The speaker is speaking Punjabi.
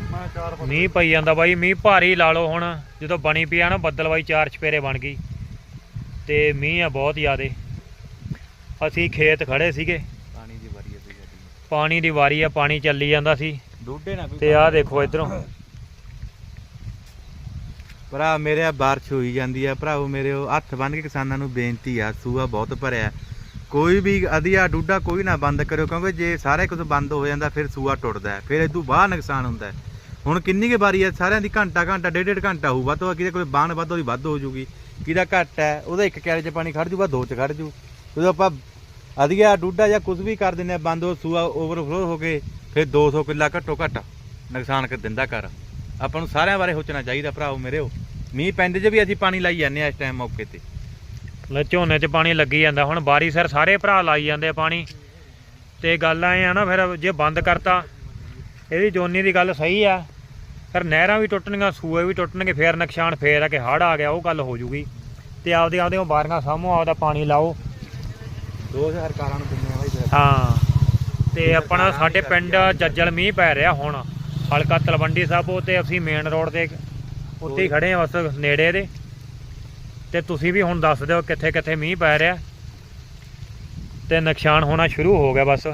ਮੈਂ ਚਾਰ ਫੁੱਟ ਮੀਂਹ ਪਈ ਜਾਂਦਾ ਬਾਈ ਮੀਂਹ ਭਾਰੀ ਲਾ ਲਓ ਹੁਣ ਜਦੋਂ ਬਣੀ ਪਿਆ ਨਾ ਬੱਦਲਵਾਈ ਚਾਰ ਚਪੇਰੇ ਬਣ ਗਈ। ਤੇ ਮੀਂਹ ਆ ਬਹੁਤ ਜ਼ਿਆਦੇ। ਅਸੀਂ ਖੇਤ ਖੜੇ ਸੀਗੇ। ਪਾਣੀ ਦੀ ਵਾਰੀ ਹੈ ਸਾਡੀ। ਪਾਣੀ ਦੀ ਵਾਰੀ ਆ ਪਾਣੀ ਚੱਲੀ ਜਾਂਦਾ ਸੀ। ਡੂਡੇ ਨਾ ਕੋਈ ਤੇ ਆਹ ਦੇਖੋ ਇਧਰੋਂ। ਭਰਾ ਮੇਰੇ ਆ ਬਾਰਿਸ਼ ਹੋਈ ਜਾਂਦੀ ਆ। ਭਰਾਵੋ ਮੇਰੇ ਉਹ ਹੱਥ ਬੰਨ ਕੇ ਕਿਸਾਨਾਂ ਨੂੰ ਬੇਨਤੀ ਆ ਸੂਆ ਬਹੁਤ ਭਰਿਆ। ਕੋਈ ਵੀ ਅਧੀਆ ਡੂਡਾ ਕੋਈ ਨਾ ਬੰਦ ਕਰਿਓ ਕਿਉਂਕਿ ਜੇ ਸਾਰੇ ਕੁਝ ਬੰਦ ਹੋ ਜਾਂਦਾ ਫਿਰ ਸੂਆ ਟੁੱਟਦਾ ਹੈ ਫਿਰ ਇਦੋਂ ਬਾਹਰ ਨੁਕਸਾਨ ਹੁੰਦਾ ਹੈ। ਹੁਣ ਕਿੰਨੀ ਕੁ ਵਾਰੀ ਹੈ ਸਾਰਿਆਂ ਦੀ ਘੰਟਾ ਘੰਟਾ, ਡੇਢ ਡੇਢ ਘੰਟਾ ਹੋਊ, ਵੱਧ ਤੋਂ ਵੱਧ ਕਿਤੇ ਕੋਈ ਬਾਣ ਵੱਧ ਉਹਦੀ ਵੱਧ ਹੋ ਜੂਗੀ। ਕਿਹਦਾ ਘੱਟ ਹੈ, ਉਹਦਾ ਇੱਕ ਕੈਰੇ 'ਚ ਪਾਣੀ ਖੜ ਜੂਗਾ, ਦੋ 'ਚ ਖੜ ਜੂ। ਜਦੋਂ ਆਪਾਂ ਅਧੀਆ, ਡੂਡਾ ਜਾਂ ਕੁਝ ਵੀ ਕਰ ਦਿੰਦੇ ਆ ਬੰਦ ਉਹ ਸੂਆ ਓਵਰਫਲੋ ਹੋ ਕੇ, ਫਿਰ 200 ਕਿੱਲਾ ਘੱਟੋ ਘੱਟ ਨੁਕਸਾਨ ਕਰ ਦਿੰਦਾ ਕਰ ਆਪਾਂ ਨੂੰ ਸਾਰਿਆਂ ਬਾਰੇ ਸੋਚਣਾ ਚਾਹੀਦਾ, ਭਰਾਓ, ਮੇਰਿਓ। ਮੀਂਹ ਪੈਂਦੇ 'ਚ ਵੀ ਅਸੀਂ ਪਾਣੀ ਲਾਈ ਜਾਂਦੇ ਆ ਇਸ ਟਾਈਮ ਮੌਕੇ ਤੇ। ਲੈ, ਝੋਨੇ 'ਚ ਪਾਣੀ ਲੱਗੀ ਜਾਂਦਾ। ਹੁਣ ਬਾਰੀ ਸਰ ਸਾਰੇ ਭਰਾ ਲਾਈ ਜਾਂਦੇ ਆ ਪਾਣੀ। ਤੇ ਗੱਲ ਐ ਆ ਨਾ, ਫਿਰ ਜੇ ਬੰਦ ਕਰਤਾ ਇਹਦੀ ਜੋਨੀ ਦੀ ਗੱਲ ਸਹੀ ਆ। ਫਿਰ ਨਹਿਰਾਂ ਵੀ ਟੁੱਟਣੀਆਂ ਸੂਏ ਵੀ ਟੁੱਟਣਗੇ ਫੇਰ ਨੁਕਸਾਨ ਫੇਰ ਆ ਕਿ ਹੜ ਆ ਗਿਆ ਉਹ ਗੱਲ ਹੋ ਜੂਗੀ। ਤੇ ਆਪਦੇ ਆਪਦੇ ਉਹ ਬਾਰੀਆਂ ਸਾਹਮੋ ਆਪਦਾ ਪਾਣੀ ਲਾਓ। ਦੋ ਸਰਕਾਰਾਂ ਨੂੰ ਦਿੰਦੇ ਆ ਬਾਈ ਹਾਂ। ਤੇ ਆਪਣਾ ਸਾਡੇ ਪਿੰਡ ਜੱਜਲ ਮੀਂਹ ਪੈ ਰਿਹਾ ਹੁਣ। ਹਲਕਾ ਤਲਵੰਡੀ ਸਾਬੋ ਤੇ ਅਸੀਂ ਮੇਨ ਰੋਡ ਤੇ ਉੱਤੇ ਹੀ ਖੜੇ ਹਾਂ ਉਸ ਨੇੜੇ ਦੇ। ਤੇ ਤੁਸੀਂ ਵੀ ਹੁਣ ਦੱਸ ਦਿਓ ਕਿੱਥੇ ਕਿੱਥੇ ਮੀਂਹ ਪੈ ਰਿਹਾ। ਤੇ ਨੁਕਸਾਨ ਹੋਣਾ ਸ਼ੁਰੂ ਹੋ ਗਿਆ ਬਸ।